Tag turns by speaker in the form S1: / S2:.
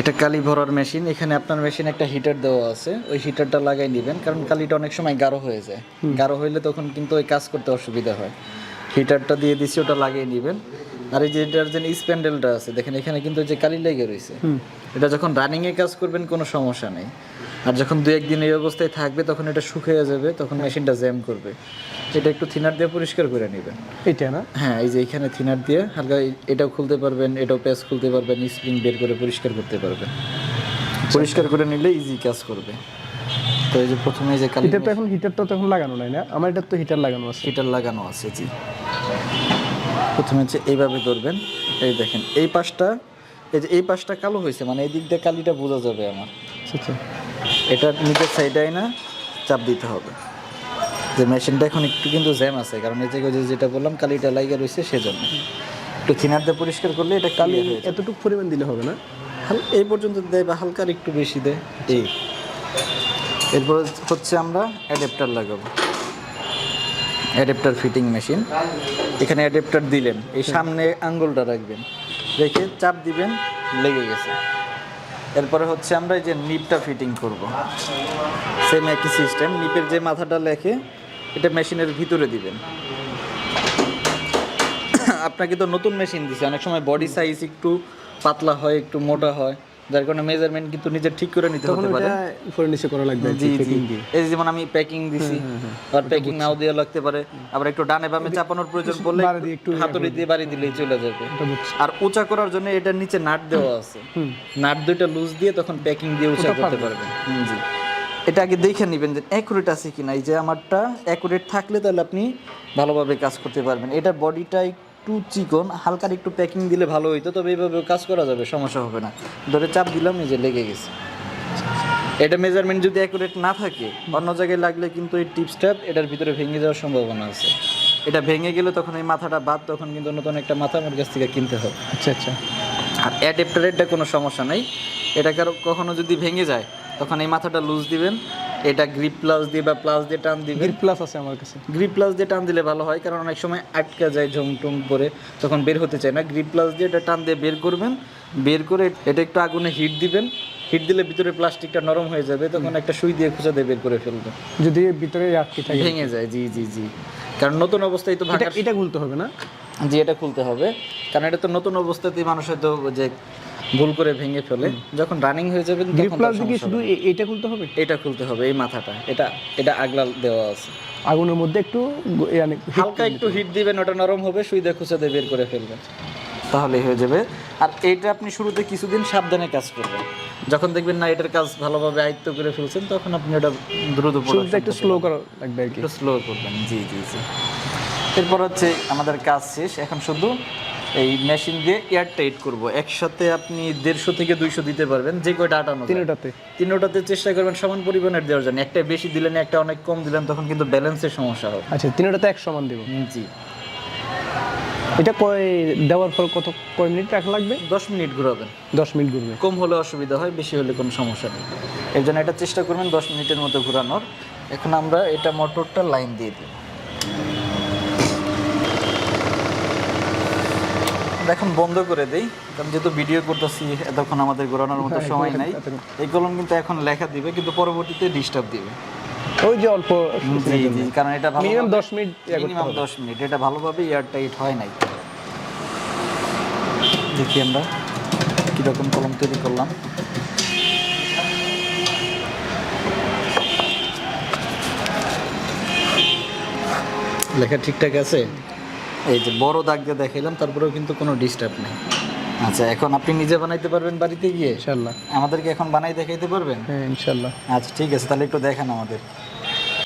S1: এটা কালি ভরার মেশিন। এখানে আপনার মেশিন একটা হিটার দেওয়া আছে। ওই হিটারটা লাগাই নেবেন কারণ কালিটা অনেক সময় গাঢ় হয়ে যায়। গাঢ় হইলে তখন কিন্তু ওই কাজ করতে অসুবিধা হয়। হিটারটা দিয়ে দিছি ওটা লাগিয়ে নেবেন। আর এই যে এটার যে স্প্যান্ডেলটা আছে দেখেন এখানে কিন্তু যে কালি লেগে রয়েছে এটা যখন রানিং এ কাজ করবেন কোনো সমস্যা নেই। আর যখন দু একদিন এই অবস্থায় থাকবে তখন এটা শুকিয়ে যাবে তখন মেশিনটা জ্যাম করবে। এটা একটু থিনার দিয়ে পরিষ্কার করে নেবেন।
S2: এটা না?
S1: হ্যাঁ এই যে এখানে থিনার দিয়ে হালকা এটাও খুলতে পারবেন এটাও প্যাচ খুলতে পারবেন স্প্রিং বের করে পরিষ্কার করতে পারবেন। পরিষ্কার করে নিলে ইজি কাজ করবে। তো এই যে প্রথমে এই যে কালি
S2: এটা তো এখন হিটারটা তো এখন লাগানো নাই না? আমার এটা তো হিটার লাগানো আছে।
S1: হিটার লাগানো আছে জি। প্রথমে হচ্ছে এইভাবে ধরবেন। এই দেখেন এই পাশটা এই যে এই পাশটা কালো হয়েছে মানে এই দিক দিয়ে কালিটা বোঝা যাবে আমার।
S2: আচ্ছা আচ্ছা।
S1: এটা নিচের সাইডে না চাপ দিতে হবে। যে মেশিনটা এখন একটু কিন্তু জ্যাম আছে কারণ এই যে যে যেটা বললাম কালিটা লাইগা রয়েছে সেজন্য। একটু থিনার দিয়ে পরিষ্কার করলে এটা কালি
S2: এতটুকু পরিমাণ দিলে হবে না?
S1: এই পর্যন্ত দেয় বা হালকা আর একটু বেশি দেয়? এই। এরপর হচ্ছে আমরা অ্যাডাপ্টার লাগাবো। অ্যাডাপ্টার ফিটিং মেশিন এখানে অ্যাডাপ্টার দিলেন। এই সামনে আঙ্গুলটা রাখবেন। রেখে চাপ দিবেন, লেগে গেছে। এরপরে হচ্ছে আমরা এই যে নিপটা ফিটিং করব। সেম একই সিস্টেম নিপের যে মাথাটা লেখে, এটা মেশিনের ভিতরে দিবেন। আপনাকে তো নতুন মেশিন দিছে, অনেক সময় বডি সাইজ একটু পাতলা হয়, একটু মোটা হয়। যার কারণে মেজারমেন্ট কিন্তু নিজে ঠিক করে নিতে হতে পারে।
S2: উপরে নিচে করা লাগবে
S1: জি জি। এই যে যেমন আমি প্যাকিং দিছি আর প্যাকিং নাও দেওয়া লাগতে পারে। আবার একটু ডানে বামে চাপানোর প্রয়োজন পড়লে হাতুড়ি দিয়ে বাড়ি দিলেই চলে যাবে। আর উঁচা করার জন্য এটার নিচে নাট দেওয়া আছে। নাট দুইটা লুজ দিয়ে তখন প্যাকিং দিয়ে উঁচা করতে পারবেন জি। এটা আগে দেখে নেবেন যে অ্যাকুরেট আছে কিনা। এই যে আমারটা অ্যাকুরেট থাকলে তাহলে আপনি ভালোভাবে কাজ করতে পারবেন। এটা বডিটা একটু চিকন হালকার একটু প্যাকিং দিলে ভালো হইতো তবে এইভাবে কাজ করা যাবে সমস্যা হবে না। ধরে চাপ দিলাম এই যে লেগে গেছে। এটা মেজারমেন্ট যদি অ্যাকুরেট না থাকে অন্য জায়গায় লাগলে কিন্তু এই টিপসটা এটার ভিতরে ভেঙে যাওয়ার সম্ভাবনা আছে। এটা ভেঙে গেলে তখন এই মাথাটা বাদ তখন কিন্তু নতুন একটা মাথা আমার কাছ থেকে কিনতে হবে।
S2: আচ্ছা আচ্ছা।
S1: আর অ্যাডাপ্টারেরটা কোনো সমস্যা নাই। এটা কারও কখনো যদি ভেঙে যায় তখন এই মাথাটা লুজ দিবেন এটা গ্রিপ প্লাস দিয়ে বা প্লাস দিয়ে টান দিবেন
S2: গ্রিপ প্লাস আছে আমার কাছে।
S1: গ্রিপ প্লাস দিয়ে টান দিলে ভালো হয় কারণ অনেক সময় আটকা যায় ঝুমটুম পরে তখন বের হতে চায় না। গ্রিপ প্লাস দিয়ে এটা টান দিয়ে বের করবেন বের করে এটা একটু আগুনে হিট দিবেন। হিট দিলে ভিতরে প্লাস্টিকটা নরম হয়ে যাবে তখন একটা সুই দিয়ে খুঁজে দিয়ে বের করে ফেলবে
S2: যদি ভিতরে আটকে থাকে।
S1: ভেঙে যায় জি জি জি। কারণ নতুন অবস্থায় তো
S2: এটা খুলতে হবে না?
S1: জি এটা খুলতে হবে। কারণ এটা তো নতুন অবস্থাতেই মানুষ হয়তো যে ভুল করে ভেঙে ফেলে। যখন রানিং হয়ে যাবে
S2: শুধু এটা খুলতে হবে?
S1: এটা খুলতে হবে এই মাথাটা। এটা এটা আগলা দেওয়া আছে।
S2: আগুনের মধ্যে একটু মানে
S1: হালকা একটু হিট দিবেন ওটা নরম হবে সুই খুঁচে দিয়ে বের করে ফেলবেন। তাহলে হয়ে যাবে। আর এইটা আপনি শুরুতে কিছুদিন সাবধানে কাজ করবেন। যখন দেখবেন না এটার কাজ ভালোভাবে আয়ত্ত করে ফেলছেন তখন আপনি ওটা দ্রুত
S2: একটু স্লো করা লাগবে
S1: একটু স্লো করবেন। জি জি জি। এরপর হচ্ছে আমাদের কাজ শেষ। এখন শুধু এই মেশিন দিয়ে এয়ার টাইট করব। একসাথে আপনি দেড়শো থেকে দুইশো দিতে পারবেন যে কয়টা আটানো।
S2: তিনটাতে।
S1: তিনোটাতে চেষ্টা করবেন সমান পরিমাণের দেওয়ার জন্য। একটা বেশি দিলেন একটা অনেক কম দিলেন তখন কিন্তু ব্যালেন্সের সমস্যা হবে।
S2: আচ্ছা তিনটাতে এক সমান দেবো।
S1: জি।
S2: এটা কয় দেওয়ার পর কত কয় মিনিট রাখা লাগবে?
S1: দশ মিনিট ঘুরাবেন।
S2: দশ মিনিট ঘুরবে।
S1: কম হলে অসুবিধা হয় বেশি হলে কোনো সমস্যা নেই। এর জন্য এটা চেষ্টা করবেন দশ মিনিটের মতো ঘোরানোর। এখন আমরা এটা মোটরটা লাইন দিয়ে দিই এখন বন্ধ করে দেই। কারণ যেহেতু ভিডিও করতেছি এতক্ষণ আমাদের ঘোরানোর মতো সময় নাই। এই কলম কিন্তু এখন লেখা দিবে কিন্তু পরবর্তীতে ডিস্টার্ব দিবে।
S2: ওই যে অল্প
S1: কারণ এটা
S2: মিনিমাম দশ মিনিট
S1: মিনিমাম। দশ মিনিট। এটা ভালোভাবে এয়ার টাইট হয় নাই। দেখি আমরা কীরকম কলম তৈরি করলাম। লেখা ঠিকঠাক আছে? এই যে বড় দাগ দিয়ে দেখাইলাম তারপরেও কিন্তু কোনো ডিস্টার্ব নেই। আচ্ছা এখন আপনি নিজে বানাইতে পারবেন বাড়িতে গিয়ে?
S2: ইনশাল্লাহ।
S1: আমাদেরকে এখন বানাই দেখাইতে পারবেন?
S2: হ্যাঁ ইনশাল্লাহ।
S1: আচ্ছা ঠিক আছে তাহলে একটু দেখেন আমাদের।